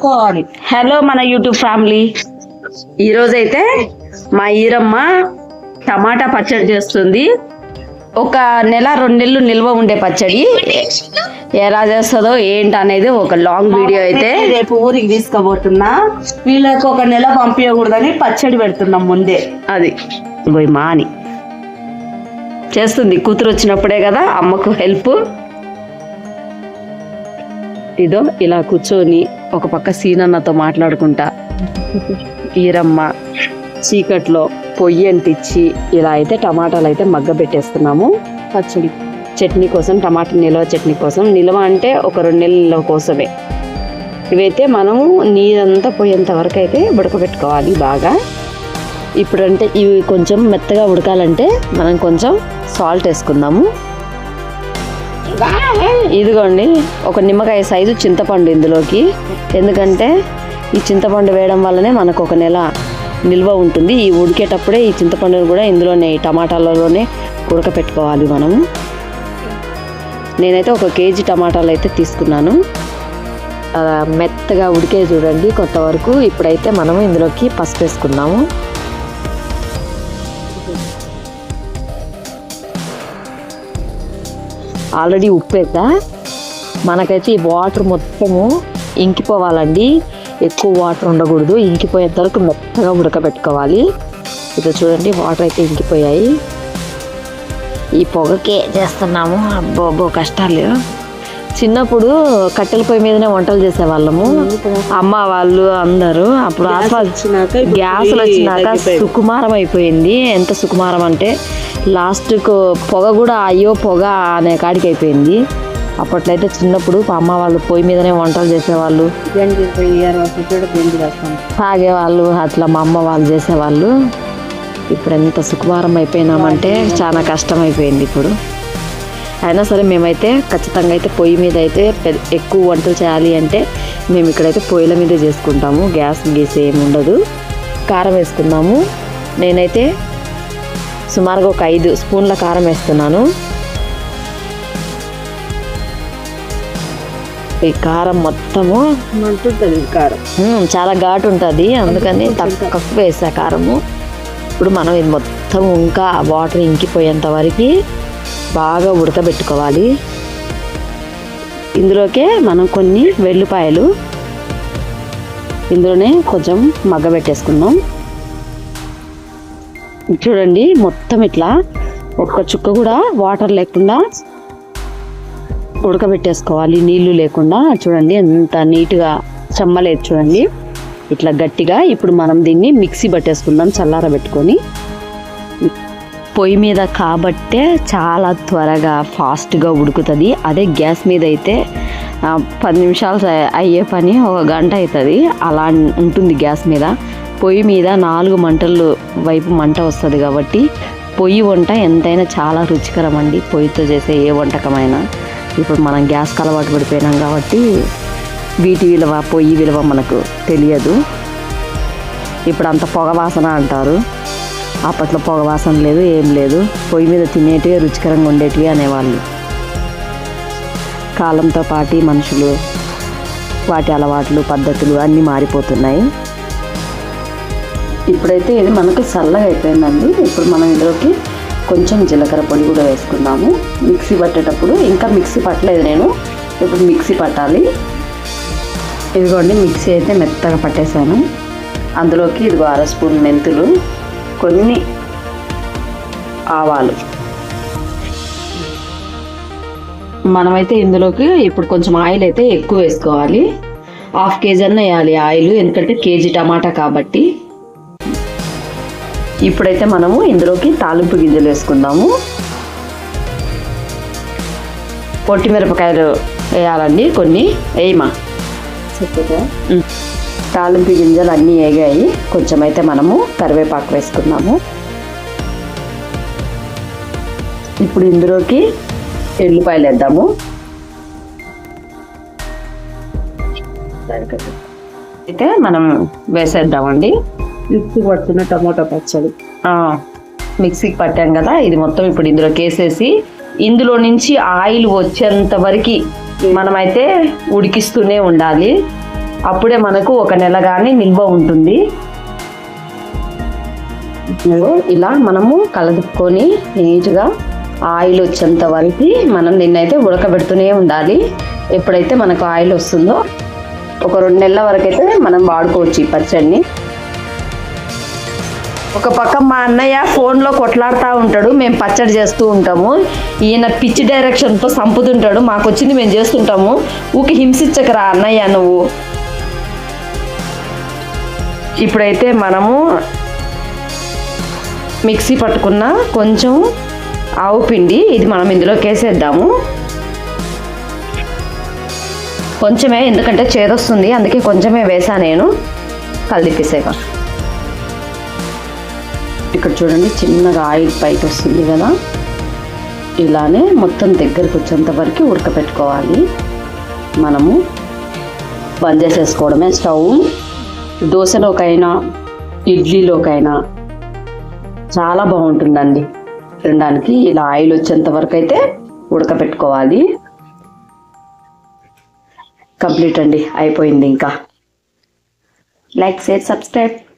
కలుపుకోవాలి హలో మన YouTube family ఈరోజైతే మా ఈరమ్మ టమాటా పచ్చడి చేస్తుంది. ఒక నెల రెండు నెలలు నిల్వ ఉండే పచ్చడి. ఎలా చేస్తుందో ఏంటి అనేది ఒక లాంగ్ వీడియో అయితే. రేపు ఊరికి తీసుకుపోతున్నా. వీళ్ళకి ఒక నెల పంపించకూడదని పచ్చడి పెడుతున్నాం ముందే. అది. పోయి మాని. చేస్తుంది. కూతురు వచ్చినప్పుడే కదా అమ్మకు హెల్ప్ ఇదో ఇలా కూర్చొని ఒక పక్క సీనన్నతో మాట్లాడుకుంటా. ఈరమ్మ చీకట్లో పొయ్యి అంటించి ఇలా అయితే టమాటాలు అయితే మగ్గ పెట్టేస్తున్నాము. పచ్చడి చట్నీ కోసం టమాటా నిల్వ చట్నీ కోసం. నిల్వ అంటే ఒక రెండు నెలల నిల్వ కోసమే. ఇవైతే మనము నీరంతా పోయేంత వరకు అయితే ఉడకబెట్టుకోవాలి బాగా. ఇప్పుడంటే ఇవి కొంచెం మెత్తగా ఉడకాలంటే మనం కొంచెం సాల్ట్ వేసుకుందాము. ఇదిగోండి ఒక నిమ్మకాయ సైజు చింతపండు ఇందులోకి. ఎందుకంటే ఈ చింతపండు వేయడం వల్లనే మనకు ఒక నెల నిల్వ ఉంటుంది. ఈ ఉడికేటప్పుడే ఈ చింతపండును కూడా ఇందులోనే ఈ టమాటాలలోనే ఉడకపెట్టుకోవాలి మనము. నేనైతే ఒక కేజీ టమాటాలు అయితే తీసుకున్నాను. మెత్తగా ఉడికే చూడండి కొత్త వరకు ఇప్పుడైతే మనము ఇందులోకి పసుపు వేసుకుందాము ఆల్రెడీ ఉప్పు వేద్దా? మనకైతే ఈ వాటర్ మొత్తము ఇంకిపోవాలండి. ఎక్కువ వాటర్ ఉండకూడదు. ఇంకిపోయేంత వరకు మెత్తగా ఉడకబెట్టుకోవాలి. ఇది చూడండి వాటర్ అయితే ఇంకిపోయాయి. ఈ పొగకే చేస్తున్నాము. అబ్బో అబ్బో కష్టాలు. చిన్నప్పుడు కట్టెల పొయ్యి మీదనే వంటలు చేసేవాళ్ళము. అమ్మ వాళ్ళు అందరూ అప్పుడు గ్యాస్లు వచ్చినాక సుకుమారం అయిపోయింది. ఎంత సుకుమారం అంటే లాస్ట్కు పొగ కూడా అయ్యో పొగ అనే కాడికి అయిపోయింది. అప్పట్లో అయితే చిన్నప్పుడు అమ్మ వాళ్ళు పొయ్యి మీదనే వంటలు చేసేవాళ్ళు. తాగేవాళ్ళు అట్లా మా అమ్మ వాళ్ళు చేసేవాళ్ళు. ఇప్పుడు ఎంత సుకుమారం అయిపోయినామంటే చాలా కష్టం అయిపోయింది ఇప్పుడు. అయినా సరే మేమైతే ఖచ్చితంగా అయితే పొయ్యి మీద అయితే పెద్ద- ఎక్కువ వంటలు చేయాలి అంటే మేము ఇక్కడైతే పొయ్యిల మీదే చేసుకుంటాము. గ్యాస్ గీస్ ఏమి ఉండదు కారం వేసుకున్నాము నేనైతే సుమారుగా ఒక ఐదు స్పూన్ల కారం వేస్తున్నాను. ఈ కారం మొత్తము కారం. చాలా ఘాటు ఉంటుంది అందుకని తక్కువ వేసా కారము. ఇప్పుడు మనం ఇది మొత్తం ఇంకా వాటర్ ఇంకిపోయేంత వరకు బాగా ఉడకబెట్టుకోవాలి. ఇందులోకే మనం కొన్ని వెల్లుపాయలు. ఇందులోనే కొంచెం మగ్గబెట్టేసుకుందాం. చూడండి మొత్తం ఇట్లా ఒక్క చుక్క కూడా వాటర్ లేకుండా ఉడకబెట్టేసుకోవాలి. నీళ్ళు లేకుండా చూడండి ఎంత నీట్గా చెమ్మలేదు చూడండి. ఇట్లా గట్టిగా ఇప్పుడు మనం దీన్ని మిక్సీ పట్టేసుకుందాం చల్లారబెట్టుకొని పొయ్యి మీద కాబట్టే చాలా త్వరగా ఫాస్ట్గా ఉడుకుతుంది. అదే గ్యాస్ మీద అయితే పది నిమిషాలు అయ్యే పని ఒక గంట అవుతుంది. అలా ఉంటుంది గ్యాస్ మీద. పొయ్యి మీద నాలుగు మంటలు వైపు మంట వస్తుంది కాబట్టి పొయ్యి వంట ఎంతైనా చాలా రుచికరం అండి పొయ్యితో చేసే ఏ వంటకమైనా. ఇప్పుడు మనం గ్యాస్కి అలవాటు పడిపోయినాం కాబట్టి వీటి విలువ పొయ్యి విలువ మనకు తెలియదు. ఇప్పుడు అంత పొగ వాసన అంటారు. అప్పట్లో పొగ వాసన లేదు ఏం లేదు. పొయ్యి మీద తినేటివి రుచికరంగా ఉండేటివి అనేవాళ్ళు. కాలంతో పాటి మనుషులు వాటి అలవాట్లు పద్ధతులు అన్నీ మారిపోతున్నాయి. ఇప్పుడైతే ఇది మనకు చల్లగా అయిపోయిందండి. ఇప్పుడు మనం ఇందులోకి కొంచెం జీలకర్ర పొడి కూడా వేసుకుందాము. మిక్సీ పట్టేటప్పుడు ఇంకా మిక్సీ పట్టలేదు నేను. ఇప్పుడు మిక్సీ పట్టాలి. ఇదిగోండి మిక్సీ అయితే మెత్తగా పట్టేశాను. అందులోకి ఇదిగో అర స్పూన్ మెంతులు కొన్ని ఆవాలు. మనమైతే ఇందులోకి ఇప్పుడు కొంచెం ఆయిల్ అయితే ఎక్కువ వేసుకోవాలి. హాఫ్ కేజీ అన్న వేయాలి. ఆయిల్ ఎందుకంటే కేజీ టమాటా కాబట్టి. ఇప్పుడైతే మనము ఇందులోకి తాలింపు గింజలు వేసుకుందాము. పొట్టి మిరపకాయలు వేయాలండి కొన్ని. వేయమా. తాలింపు గింజలు అన్నీ వేగాయి కొంచెం అయితే మనము కరివేపాకు వేసుకుందాము. ఇప్పుడు ఇందులోకి ఎల్లిపాయలు వేద్దాము. అయితే మనం వేసేద్దామండి. మిక్సీ పడుతున్న టమాటా పచ్చడి. మిక్సీకి పట్టాం కదా ఇది మొత్తం ఇప్పుడు ఇందులోకి వేసేసి ఇందులో నుంచి ఆయిల్ వచ్చేంత వరకు మనమైతే ఉడికిస్తూనే ఉండాలి. అప్పుడే మనకు ఒక నెల కానీ నిల్వ ఉంటుంది. ఇలా మనము కలుపుకొని నీట్గా ఆయిల్ వచ్చేంత వరకు మనం నిన్నైతే ఉడకబెడుతూనే ఉండాలి. ఎప్పుడైతే మనకు ఆయిల్ వస్తుందో ఒక రెండు నెలల వరకు అయితే మనం వాడుకోవచ్చు ఈ పచ్చడిని. ఒక పక్క మా అన్నయ్య ఫోన్లో కొట్లాడుతూ ఉంటాడు మేము పచ్చడి చేస్తూ ఉంటాము. ఈయన పిచ్చి డైరెక్షన్తో సంపుతుంటాడు మాకు వచ్చింది మేము చేస్తుంటాము. ఊకి హింసించకరా అన్నయ్య నువ్వు. ఇప్పుడైతే మనము మిక్సీ పట్టుకున్న కొంచెం ఆవు పిండి ఇది మనం ఇందులోకి వేసేద్దాము కొంచెమే ఎందుకంటే చేదొస్తుంది అందుకే కొంచెమే వేసా నేను. కలిపిసేక ఇక్కడ చూడండి చిన్నగా ఆయిల్ పైకి వస్తుంది కదా. ఇలానే మొత్తం దగ్గరకు వచ్చేంత వరకు ఉడకపెట్టుకోవాలి. మనము బంద్ చేసేసుకోవడమే. స్టవ్ దోశలోకైనా ఇడ్లీలోకైనా చాలా బాగుంటుందండి. తినడానికి ఇలా ఆయిల్ వచ్చేంత వరకు అయితే ఉడకపెట్టుకోవాలి. కంప్లీట్ అండి అయిపోయింది ఇంకా. Like share subscribe.